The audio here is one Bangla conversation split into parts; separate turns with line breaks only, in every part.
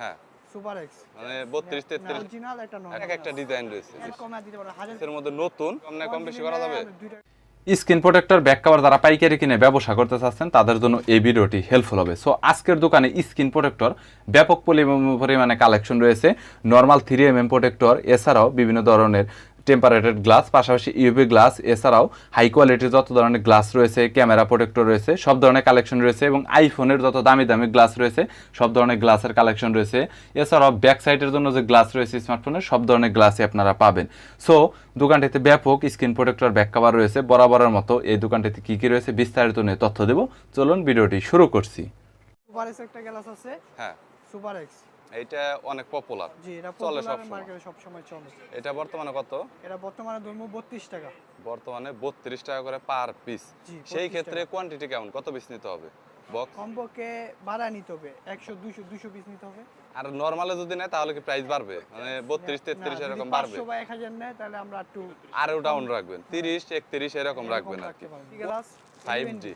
হ্যাঁ।
সুপার এক্স
মানে বত্রিশ তেত্রিশ
অরিজিনাল একটা নরমাল
এক একটা ডিজাইন রয়েছে।
এর দিতে পারো হাজার
এর মধ্যে নতুন কম না কম বেশি করা যাবে?
স্ক্রিন প্রোটেক্টর ব্যাক কভার যারা পাইকারি কিনে ব্যবসা করতে চাচ্ছেন তাদের জন্য এই ভিডিওটি হেল্পফুল হবে। সো আজকের দোকানে স্ক্রিন প্রোটেক্টর ব্যাপক পরিমাণে কালেকশন রয়েছে। Normal three M M protector এছাড়াও বিভিন্ন ধরনের টেম্পারেটেড গ্লাস পাশাপাশি ইউভি গ্লাস এছাড়াও হাই কোয়ালিটির যত ধরনের গ্লাস রয়েছে ক্যামেরা প্রোটেক্টর রয়েছে সব ধরনের কালেকশন রয়েছে এবং আইফোনের যত দামি দামি গ্লাস রয়েছে সব ধরনের গ্লাসের কালেকশন রয়েছে। এছাড়াও ব্যাক সাইডের জন্য যে গ্লাস রয়েছে স্মার্টফোনের সব ধরনের গ্লাসই আপনারা পাবেন। সো দোকানটিতে ব্যাপক স্ক্রিন প্রোটেক্টর ব্যাক কভার রয়েছে বরাবরের মতো এই দোকানটিতে কি কি রয়েছে বিস্তারিত নিয়ে তথ্য দেব। চলুন ভিডিওটি শুরু করছি।
সুপার এক্স একটা গ্লাস আছে।
হ্যাঁ।
সুপার এক্স
এইটা অনেক পপুলার
জি এটা
চলে সবসময়।
মার্কেটে সব সময় চলে।
এটা বর্তমানে কত?
এটা বর্তমানে ধরবো বত্রিশ টাকা।
বর্তমানে বত্রিশ টাকা করে পার পিস সেই ক্ষেত্রে কোয়ান্টিটি কেমন? কত পিস নিতে হবে? বক্স
কমপক্ষে ভাড়া নিতে হবে। একশো দুশো দুশো পিস নিতে হবে।
আর নর্মালে যদি নেয় তাহলে কি প্রাইস বাড়বে? মানে বত্রিশ তেত্রিশ এরকম বাড়বে?
পাঁচশো বা এক হাজার নেয় তাহলে আমরা একটু
আরও ডাউন রাখবেন। তিরিশ একত্রিশ এরকম রাখবেন আর কি।
গ্লাস
ফাইভ ডি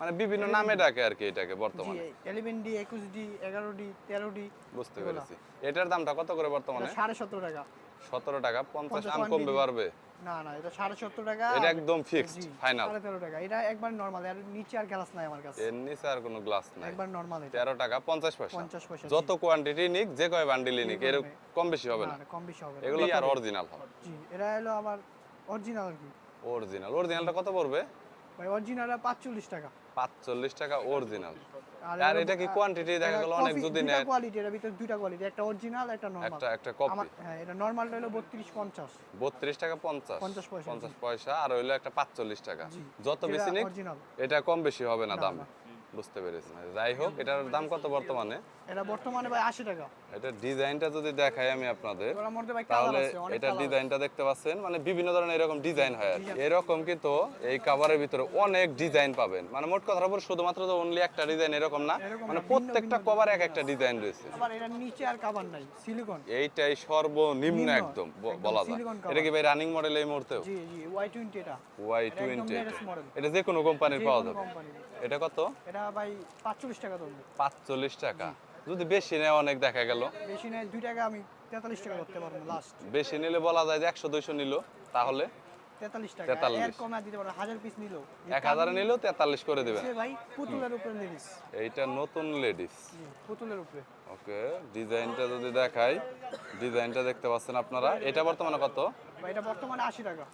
মানে বিভিন্ন নামে ডাকে আর কি এটাকে বর্তমানে।
এলেভেন ডি একুশ ডি এগারো ডি তেরো ডি
বুঝতে পেরেছি। এটার দামটা কত করে বর্তমানে?
সাড়ে সতেরো টাকা।
সতেরো টাকা পঞ্চাশ
50
আম কমবে পারবে
না না এটা সাড়ে সত্তর টাকা।
এটা একদম ফিক্সড ফাইনাল
সাড়ে তেরো টাকা। এটা একবার নর্মাল আর নিচে আর গ্লাস নাই আমার কাছে।
এর নিচে আর কোনো গ্লাস নাই।
একবার নর্মাল এটা।
তেরো টাকা পঞ্চাশ পয়সা।
পঞ্চাশ পয়সা
যত কোয়ান্টিটি নিক যে কয় বান্ডিলই নিক এর কম বেশি হবে না।
কম বেশি হবে
এগুলো আর অরিজিনাল হবে
জি এটা হলো আমার অরিজিনাল আর কি।
অরিজিনাল অরিজিনালটা কত পড়বে?
ভাই অরিজিনাল পাঁচচল্লিশ টাকা।
পাঁচচল্লিশ টাকা অরিজিনাল আর এটা কি quantity দেখা গেল? অনেক যদি নেয়?
কোয়ালিটি এর ভিতরে দুইটা কোয়ালিটি একটা অরিজিনাল একটা নরমাল
একটা একটা কপি
হ্যাঁ এটা নরমালটা হলো বত্রিশ পঞ্চাশ।
বত্রিশ টাকা পঞ্চাশ।
50 পয়সা,
পঞ্চাশ পয়সা আর হইল একটা পাঁচচল্লিশ টাকা। যত বেশি নিক এটা কম বেশি হবে না দাম। বুঝতে পেরেছি। যাই হোক এটার দাম কত বর্তমানে?
এটা বর্তমানে ভাই আশি টাকা।
এটা ডিজাইনটা যদি দেখাই আমি আপনাদের তাহলে এটা ডিজাইনটা দেখতে পাচ্ছেন মানে বিভিন্ন ধরনের এরকম ডিজাইন হয়। এরকম কিন্তু এই কাভারের ভিতরে অনেক ডিজাইন পাবেন। মানে মোট কথা বলে শুধুমাত্র যে অনলি একটা ডিজাইন এরকম না মানে প্রত্যেকটা কভার এক একটা ডিজাইন রয়েছে।
আবার এটা নিচে আর কাভার নাই সিলিকন
এইটাই সর্বনিম্ন একদম বলা যায়। এটা কি ভাই রানিং মডেল এই মুহূর্তেও?
জি জি ওয়াই টোয়েন্টি এটা।
ওয়াই
এটা
যে কোনো কোম্পানির পাওয়া যাবে। এটা কত?
এটা ভাই পাঁচচল্লিশ টাকা ধরবো।
পাঁচচল্লিশ টাকা। যদি বেশি নেয় অনেক দেখা গেল।
বেশি নেই দুই টাকা আমি তেতাল্লিশ টাকা করতে পারব লাস্ট
বেশি নিলে বলা যায় যে একশো দুইশো নিল তাহলে
তেতাল্লিশ টাকা। এর কমে দিতে পারব হাজার পিস নিলো।
এক হাজার নিলেও তেতাল্লিশ করে দেবেন
ভাই পুতুলের উপরে লেডিস
এইটা নতুন লেডিস
পুতুলের উপরে।
ওকে ডিজাইনটা যদি দেখাই ডিজাইনটা দেখতে পাচ্ছেন আপনারা। এটা বর্তমানে কত?
এটা বর্তমানে আশি টাকা।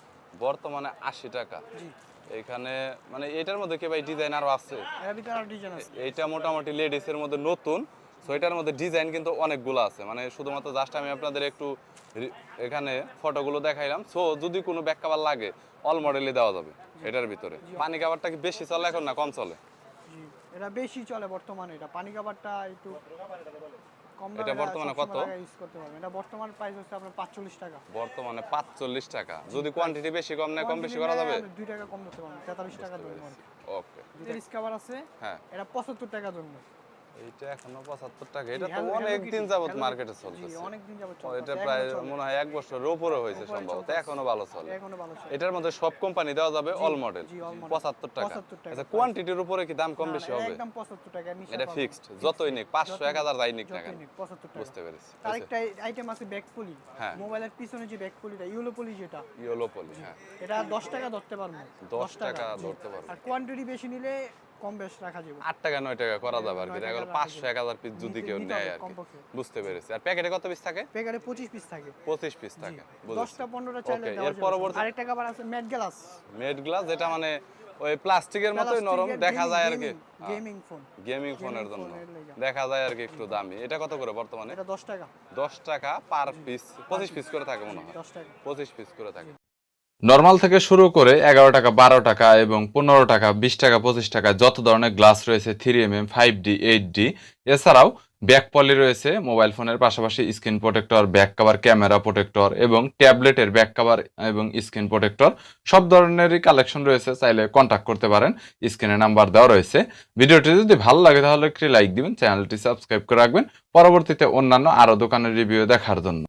বর্তমানে আশি টাকা। এখানে মানে এটার মধ্যে কি ভাই ডিজাইন আরও আছে?
এর
এইটা মোটামুটি লেডিসের মধ্যে নতুন। সো এটার মধ্যে ডিজাইন কিন্তু অনেকগুলো আছে। মানে শুধুমাত্র জাস্ট আমি আপনাদের একটু এখানে ফটোগুলো দেখাইলাম। সো যদি কোনো ব্যাক কাভার লাগে অল মডেলই দেওয়া যাবে এটার ভিতরে। পানি কাভারটা কি বেশি চলে এখন না কম চলে?
এটা বেশি চলে বর্তমানে। এটা পানি কাভারটা একটু কম
এটা বর্তমানে কত?
ইউজ করতে পারবেন। এটা বর্তমান প্রাইস হচ্ছে আপনার পাঁচচল্লিশ টাকা।
বর্তমানে পাঁচচল্লিশ টাকা। যদি কোয়ান্টিটি বেশি কম কম বেশি করা যাবে?
আপনি টাকা কম করতে পারবেন তেতাল্লিশ টাকা ধরুন।
ওকে
ডিসকাভার আছে
হ্যাঁ।
এটা পঁচাত্তর টাকা ধরুন।
এইটা এখনও পঁচাত্তর টাকা। এটা তো অনেক দিন যাবত মার্কেটে চলতেছে।
অনেক দিন যাবত
ও,
চলতেছে
এটা প্রায় মনে হয় এক বছরের উপরে হয়েছে সম্ভবত। এখনও ভালো চলে।
এখনও ভালো চলে।
এটার মধ্যে সব কোম্পানি দেওয়া যাবে অল মডেল
জি, all model।
পঁচাত্তর টাকা।
75 টাকা।
আচ্ছা কোয়ান্টিটির উপরে কি দাম কম বেশি হবে?
একদম পঁচাত্তর টাকা নিচে
এটা ফিক্সড যতই নিক পাঁচশো এক হাজার যাই নিক না কেন?
75 টাকা।
বুঝতে পেরেছি।
আরেকটা আইটেম আছে ব্যাক পলি
হ্যাঁ।
মোবাইলের পিছনে যে ব্যাক পলিটা ইউলো পলি যেটা।
ইয়েলো পলি হ্যাঁ।
এটা দশ টাকা ধরতে পারব।
10 টাকা ধরতে পারব।
আর কোয়ান্টিটি বেশি নিলে কম বেশ রাখা যাবে।
আট টাকা নয় টাকা করা যাবে আর কি।
নয়
দেখা
টাকা
গেল
রাখা
পাঁচশো
যাবে।
এক হাজার পিস যদি কেউ নেয় আর বুঝতে পেরেছি। আর প্যাকেটে কত পিস থাকে?
প্যাকেটে পঁচিশ পিস থাকে।
পঁচিশ পিস থাকে। বুঝেছি।
দশটা পনেরোটা চাইলে দেওয়া
এর
যাবে।
পরবর্তী
আরেকটা খাবার আছে ম্যাট গ্লাস
মেড গ্লাস যেটা মানে ওই প্লাস্টিকের মতোই নরম দেখা যায় আর কি।
গেমিং ফোন
গেমিং ফোনের জন্য। দেখা যায় আর কি একটু দামি। এটা কত করে বর্তমানে?
এটা দশ টাকা।
দশ টাকা পার পিস পঁচিশ পিস করে থাকে মনে হয়।
দশ টাকা।
পঁচিশ পিস করে থাকে।
নর্মাল থেকে শুরু করে এগারো টাকা, বারো টাকা এবং পনেরো টাকা, বিশ টাকা, পঁচিশ টাকা যত ধরনের গ্লাস রয়েছে three M M five D eight D এছাড়াও ব্যাক পলি রয়েছে মোবাইল ফোনের পাশাপাশি screen protector back cover camera protector এবং ট্যাবলেটের ব্যাক কাভার এবং স্ক্রিন প্রোটেক্টর সব ধরনেরই কালেকশন রয়েছে, চাইলে কন্ট্যাক্ট করতে পারেন স্ক্রিনে নাম্বার দেওয়া রয়েছে। ভিডিওটি যদি ভালো লাগে তাহলে একটি লাইক দিবেন চ্যানেলটি সাবস্ক্রাইব করে রাখবেন। পরবর্তীতে অন্যান্য আরও দোকানের রিভিউ দেখার জন্য।